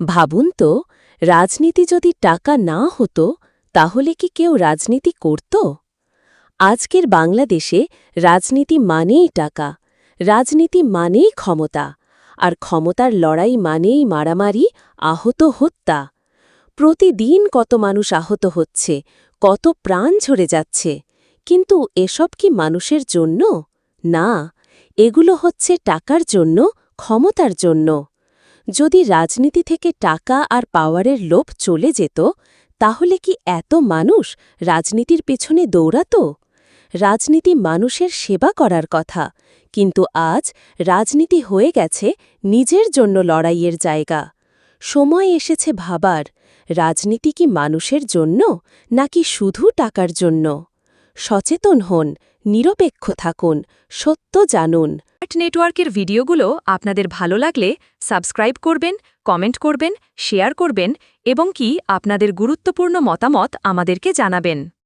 ভাবুন তো, রাজনীতি যদি টাকা না হতো, তাহলে কি কেউ রাজনীতি করত? আজকের বাংলাদেশে রাজনীতি মানেই টাকা, রাজনীতি মানেই ক্ষমতা, আর ক্ষমতার লড়াই মানেই মারামারি, আহত হত্যা। প্রতিদিন কত মানুষ আহত হচ্ছে, কত প্রাণ ঝরে যাচ্ছে, কিন্তু এসব কি মানুষের জন্য? না, এগুলো হচ্ছে টাকার জন্য, ক্ষমতার জন্য। যদি রাজনীতি থেকে টাকা আর পাওয়ারের লোভ চলে যেত, তাহলে কি এত মানুষ রাজনীতির পেছনে দৌড়াত? রাজনীতি মানুষের সেবা করার কথা, কিন্তু আজ রাজনীতি হয়ে গেছে নিজের জন্য লড়াইয়ের জায়গা। সময় এসেছে ভাবার, রাজনীতি কি মানুষের জন্য নাকি শুধু টাকার জন্য? সচেতন হন, নিরপেক্ষ থাকুন, সত্য জানুন। আর্ট নেটওয়ার্কের ভিডিওগুলো আপনাদের ভালো লাগলে সাবস্ক্রাইব করবেন, কমেন্ট করবেন, শেয়ার করবেন এবং কি আপনাদের গুরুত্বপূর্ণ মতামত আমাদেরকে জানাবেন।